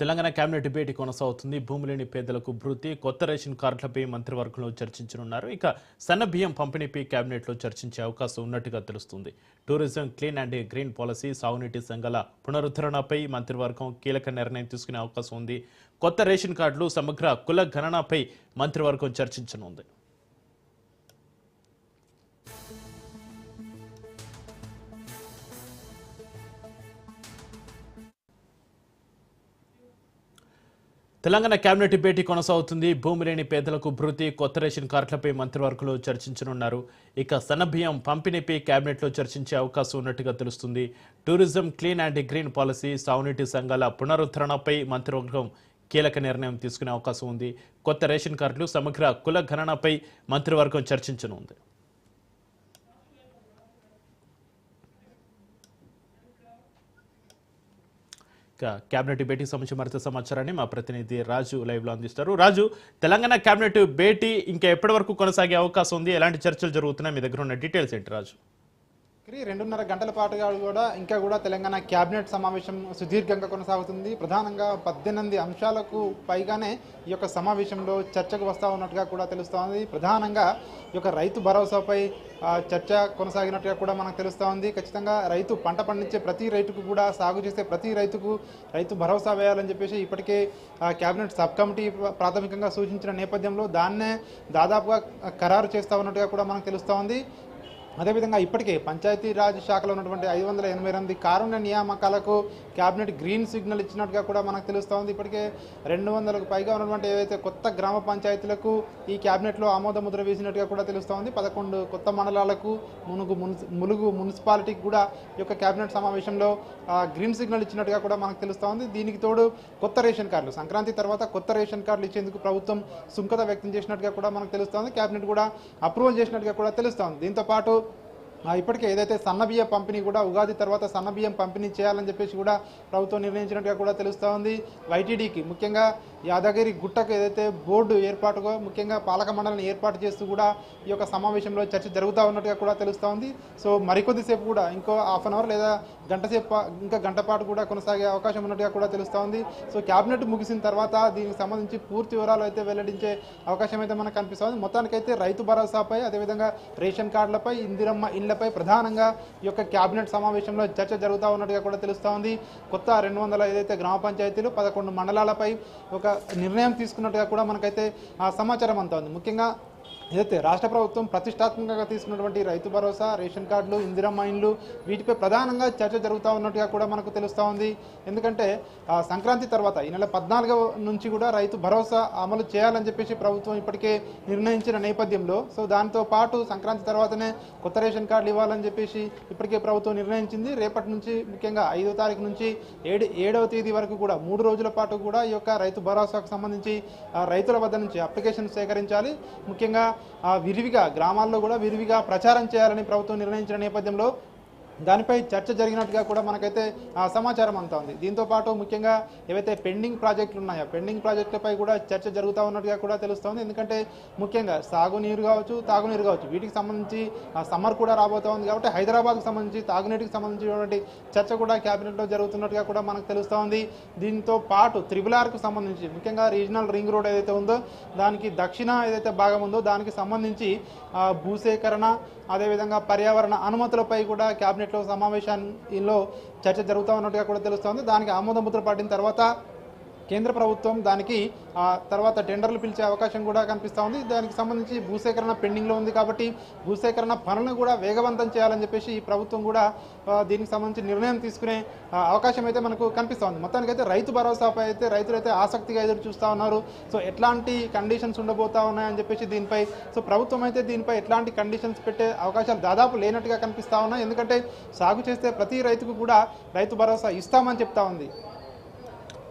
Telangana cabinet భేటీ కొనసాగుతుంది. భూమి లేని పేదలకు భృతి కొత్త రేషన్ కార్డులపై మంత్రివర్గంలో చర్చించనున్నారు. ఇక సన్న బియ్యం పంపిణీపై కేబినెట్లో చర్చించే అవకాశం ఉన్నట్టుగా తెలుస్తుంది. Tourism clean and green policy సాగునీటి సంఘాల పునరుద్ధరణపై మంత్రివర్గం కీలక నిర్ణయం తీసుకునే అవకాశం ఉంది. కొత్త రేషన్ కార్డులు సమగ్ర కుల గణనపై మంత్రివర్గం చర్చించనుంది. తెలంగాణ కేబినెట్ భేటీ కొనసాగుతుంది. భూమి లేని పేదలకు భృతి కొత్త రేషన్ కార్డులపై మంత్రివర్గంలో చర్చించనున్నారు. ఇక సన్నబియ్యం పంపిణీపై కేబినెట్లో చర్చించే అవకాశం ఉన్నట్టుగా తెలుస్తుంది. Tourism clean and green policy సాగునీటి సంఘాల పునరుద్ధరణపై మంత్రివర్గం కీలక నిర్ణయం తీసుకునే అవకాశం ఉంది. కొత్త రేషన్ కార్డులు సమగ్ర కుల గణనపై మంత్రివర్గం చర్చించనుంది. క్యాబినెట్ కేబినెట్ భేటీ సంబంధించి మరింత సమాచారాన్ని మా ప్రతినిధి రాజు లైవ్లో అందిస్తారు. రాజు తెలంగాణ కేబినెట్ భేటీ ఇంకా ఎప్పటి వరకు కొనసాగే అవకాశం ఉంది? ఎలాంటి చర్చలు జరుగుతున్నాయి? మీ దగ్గర ఉన్న డీటెయిల్స్ ఏంటి రాజు? రెండున్నర గంటల పాటుగా కూడా ఇంకా కూడా తెలంగాణ క్యాబినెట్ సమావేశం సుదీర్ఘంగా కొనసాగుతుంది. ప్రధానంగా పద్దెనిమిది అంశాలకు పైగానే ఈ యొక్క సమావేశంలో చర్చకు వస్తూ ఉన్నట్టుగా కూడా తెలుస్తోంది. ప్రధానంగా ఈ యొక్క రైతు భరోసాపై చర్చ కొనసాగినట్టుగా కూడా మనకు తెలుస్తూ ఉంది ఖచ్చితంగా రైతు పంట పండించే ప్రతి రైతుకు కూడా సాగు చేసే ప్రతి రైతుకు రైతు భరోసా వేయాలని చెప్పేసి ఇప్పటికే క్యాబినెట్ కేబినెట్ సబ్ కమిటీ ప్రాథమికంగా సూచించిన నేపథ్యంలో దాన్నే దాదాపుగా ఖరారు చేస్తూ ఉన్నట్టుగా కూడా మనకు తెలుస్తూ ఉంది అదేవిధంగా ఇప్పటికే పంచాయతీరాజ్ శాఖలో ఉన్నటువంటి ఐదు వందల ఎనభై ఎనిమిది కారుణ్య నియామకాలకు క్యాబినెట్ గ్రీన్ సిగ్నల్ ఇచ్చినట్టుగా కూడా మనకు తెలుస్తూ ఉంది. ఇప్పటికే రెండు వందలకు పైగా ఉన్నటువంటి ఏవైతే కొత్త గ్రామ పంచాయతీలకు ఈ క్యాబినెట్లో ఆమోద ముద్ర వేసినట్టుగా కూడా తెలుస్తూ ఉంది. పదకొండు కొత్త మండలాలకు మునుగు మున్సి ములుగు మున్సిపాలిటీకి కూడా ఈ యొక్క క్యాబినెట్ సమావేశంలో గ్రీన్ సిగ్నల్ ఇచ్చినట్టుగా కూడా మనకు తెలుస్తూ ఉంది. దీనికి తోడు కొత్త రేషన్ కార్డులు సంక్రాంతి తర్వాత కొత్త రేషన్ కార్డులు ఇచ్చేందుకు ప్రభుత్వం సుంకత వ్యక్తం చేసినట్టుగా కూడా మనకు తెలుస్తోంది క్యాబినెట్ కూడా అప్రూవల్ చేసినట్టుగా కూడా తెలుస్తోంది దీంతో పాటు ఇప్పటికే ఏదైతే సన్నబియ్యం పంపిణీ కూడా ఉగాది తర్వాత సన్నబియ్యం పంపిణీ చేయాలని చెప్పేసి కూడా ప్రభుత్వం నిర్ణయించినట్టుగా కూడా తెలుస్తూ ఉంది. వైటీడీకి ముఖ్యంగా యాదగిరి గుట్టకు ఏదైతే బోర్డు ఏర్పాటుగా ముఖ్యంగా పాలక మండలిని ఏర్పాటు చేస్తూ కూడా ఈ యొక్క సమావేశంలో చర్చ జరుగుతూ ఉన్నట్టుగా కూడా తెలుస్తూ ఉంది. సో మరికొద్దిసేపు కూడా ఇంకో హాఫ్ అన్ అవర్ లేదా గంట సేపు ఇంకా గంట పాటు కూడా కొనసాగే అవకాశం ఉన్నట్టుగా కూడా తెలుస్తూ ఉంది. సో క్యాబినెట్ ముగిసిన తర్వాత దీనికి సంబంధించి పూర్తి వివరాలు అయితే వెల్లడించే అవకాశం అయితే మనకు కనిపిస్తుంది మొత్తానికైతే రైతు భరోసాపై అదేవిధంగా రేషన్ కార్డులపై ఇందిరమ్మ ఇళ్ళపై ప్రధానంగా ఈ యొక్క క్యాబినెట్ సమావేశంలో చర్చ జరుగుతూ ఉన్నట్టుగా కూడా తెలుస్తూ ఉంది. కొత్త రెండు వందల ఏదైతే గ్రామ పంచాయతీలు పదకొండు మండలాలపై ఒక నిర్ణయం తీసుకున్నట్టుగా కూడా మనకైతే ఆ సమాచారం అంతా ఉంది ముఖ్యంగా ఏదైతే రాష్ట్ర ప్రభుత్వం ప్రతిష్టాత్మకంగా తీసుకున్నటువంటి రైతు భరోసా రేషన్ కార్డులు ఇందిరా మైన్లు వీటిపై ప్రధానంగా చర్చ జరుగుతూ ఉన్నట్టుగా కూడా మనకు తెలుస్తూ ఉంది. ఎందుకంటే సంక్రాంతి తర్వాత ఈ నెల పద్నాలుగు నుంచి కూడా రైతు భరోసా అమలు చేయాలని చెప్పేసి ప్రభుత్వం ఇప్పటికే నిర్ణయించిన నేపథ్యంలో సో దాంతో పాటు సంక్రాంతి తర్వాతనే కొత్త రేషన్ కార్డులు ఇవ్వాలని చెప్పేసి ఇప్పటికే ప్రభుత్వం నిర్ణయించింది. రేపటి నుంచి ముఖ్యంగా ఐదో తారీఖు నుంచి ఏడు ఏడవ తేదీ వరకు కూడా మూడు రోజుల పాటు కూడా ఈ యొక్క రైతు భరోసాకు సంబంధించి రైతుల వద్ద నుంచి అప్లికేషన్ సేకరించాలి. ముఖ్యంగా విరివిగా గ్రామాల్లో కూడా విరివిగా ప్రచారం చేయాలని ప్రభుత్వం నిర్ణయించిన నేపథ్యంలో దానిపై చర్చ జరిగినట్టుగా కూడా మనకైతే సమాచారం అంతా ఉంది. దీంతో పాటు ముఖ్యంగా ఏవైతే పెండింగ్ ప్రాజెక్టులు ఉన్నాయో పెండింగ్ ప్రాజెక్టులపై కూడా చర్చ జరుగుతూ ఉన్నట్టుగా కూడా తెలుస్తోంది. ఎందుకంటే ముఖ్యంగా సాగునీరు కావచ్చు తాగునీరు కావచ్చు వీటికి సంబంధించి సమ్మర్ కూడా రాబోతూ ఉంది కాబట్టి హైదరాబాద్కు సంబంధించి తాగునీటికి సంబంధించినటువంటి చర్చ కూడా క్యాబినెట్లో జరుగుతున్నట్టుగా కూడా మనకు తెలుస్తూ ఉంది. దీంతో పాటు త్రిబులార్కు సంబంధించి ముఖ్యంగా రీజనల్ రింగ్ రోడ్ ఏదైతే ఉందో దానికి దక్షిణ ఏదైతే భాగం ఉందో దానికి సంబంధించి భూసేకరణ అదేవిధంగా పర్యావరణ అనుమతులపై కూడా క్యాబినెట్ క్యాబినెట్లో సమావేశంలో చర్చ జరుగుతూ ఉన్నట్టుగా కూడా తెలుస్తోంది దానికి ఆమోద ముద్ర పడిన తర్వాత కేంద్ర ప్రభుత్వం దానికి తర్వాత టెండర్లు పిలిచే అవకాశం కూడా కనిపిస్తూ ఉంది. దానికి సంబంధించి భూసేకరణ పెండింగ్లో ఉంది కాబట్టి భూసేకరణ పనులను కూడా వేగవంతం చేయాలని చెప్పేసి ఈ ప్రభుత్వం కూడా దీనికి సంబంధించి నిర్ణయం తీసుకునే అవకాశం అయితే మనకు కనిపిస్తూ ఉంది. మొత్తానికైతే రైతు భరోసాపై అయితే రైతులు అయితే ఆసక్తిగా ఎదురు చూస్తూ ఉన్నారు. సో ఎట్లాంటి కండిషన్స్ ఉండబోతా ఉన్నాయని చెప్పేసి దీనిపై సో ప్రభుత్వం అయితే దీనిపై ఎట్లాంటి కండిషన్స్ పెట్టే అవకాశాలు దాదాపు లేనట్టుగా కనిపిస్తూ ఉన్నాయి. ఎందుకంటే సాగు చేస్తే ప్రతి రైతుకు కూడా రైతు భరోసా ఇస్తామని చెప్తా ఉంది.